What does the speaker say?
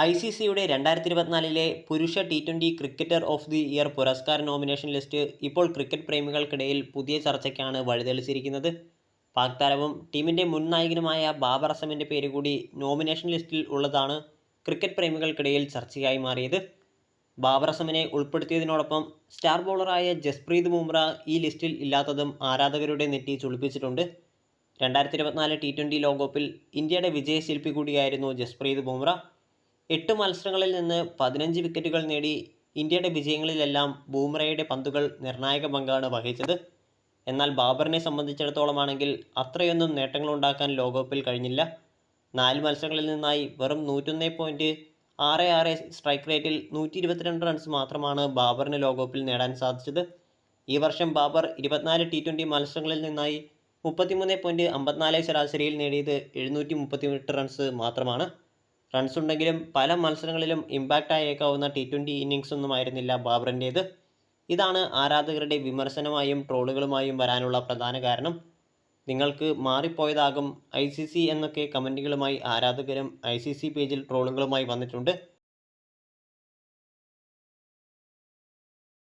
I C സിയുടെ രണ്ടായിരത്തി ഇരുപത്തിനാലിലെ പുരുഷ T twenty cricketer of the year പുരസ്കാര നോമിനേഷൻ ലിസ്റ്റ് ഇപ്പോൾ ക്രിക്കറ്റ് പ്രേമികൾക്കിടയിൽ പുതിയ ചർച്ചയ്ക്കാണ് വഴിതെളിച്ചിരിക്കുന്നത്. പാക് താരവും ടീമിന്റെ മുൻ നായകനുമായ ബാബർ അസമിന്റെ പേര് കൂടി നോമിനേഷൻ ലിസ്റ്റിൽ ഉള്ളതാണ് ക്രിക്കറ്റ് പ്രേമികൾക്കിടയിൽ ചർച്ചയായി മാറിയത്. ബാബർ അസമിനെ ഉൾപ്പെടുത്തിയതിനോടൊപ്പം സ്റ്റാർ ബോളറായ ജസ്പ്രീത് ബുംറ ഈ ലിസ്റ്റിൽ ഇല്ലാത്തതും ആരാധകരുടെ നെറ്റി ചുളിപ്പിച്ചിട്ടുണ്ട്. രണ്ടായിരത്തി ഇരുപത്തിനാല് ടി ട്വന്റി ലോകകപ്പിൽ ഇന്ത്യയുടെ വിജയശില്പി കൂടിയായിരുന്നു ജസ്പ്രീത് ബുംറ. എട്ട് മത്സരങ്ങളിൽ നിന്ന് പതിനഞ്ച് വിക്കറ്റുകൾ നേടി ഇന്ത്യയുടെ വിജയങ്ങളിലെല്ലാം ബൂമ്രയുടെ പന്തുകൾ നിർണായക പങ്കാണ് വഹിച്ചത്. എന്നാൽ ബാബറിനെ സംബന്ധിച്ചിടത്തോളമാണെങ്കിൽ അത്രയൊന്നും നേട്ടങ്ങൾ ഉണ്ടാക്കാൻ ലോകകപ്പിൽ കഴിഞ്ഞില്ല. നാല് മത്സരങ്ങളിൽ നിന്നായി വെറും നൂറ്റൊന്ന് പോയിന്റ് ആറ് ആറ് സ്ട്രൈക്ക് റേറ്റിൽ നൂറ്റി ഇരുപത്തിരണ്ട് റൺസ് മാത്രമാണ് ബാബറിന് ലോകകപ്പിൽ നേടാൻ സാധിച്ചത്. ഈ വർഷം ബാബർ ഇരുപത്തിനാല് ടി ട്വന്റി മത്സരങ്ങളിൽ നിന്നായി മുപ്പത്തിമൂന്ന് പോയിന്റ് അമ്പത്തിനാല് ശരാശരിയിൽ നേടിയത് എഴുന്നൂറ്റി മുപ്പത്തിയെട്ട് റൺസ് മാത്രമാണ്. റൺസ് ഉണ്ടെങ്കിലും പല മത്സരങ്ങളിലും ഇമ്പാക്റ്റ് ആയേക്കാവുന്ന ടി ട്വന്റി ഇന്നിങ്സ് ഒന്നും ആയിരുന്നില്ല ബാബറിന്റേത്. ഇതാണ് ആരാധകരുടെ വിമർശനമായും ട്രോളുകളുമായും വരാനുള്ള പ്രധാന കാരണം. നിങ്ങൾക്ക് മാറിപ്പോയതാകും ഐ സി സി എന്നൊക്കെ കമന്റുകളുമായി ആരാധകരും ഐ സി സി പേജിൽ ട്രോളുകളുമായി വന്നിട്ടുണ്ട്.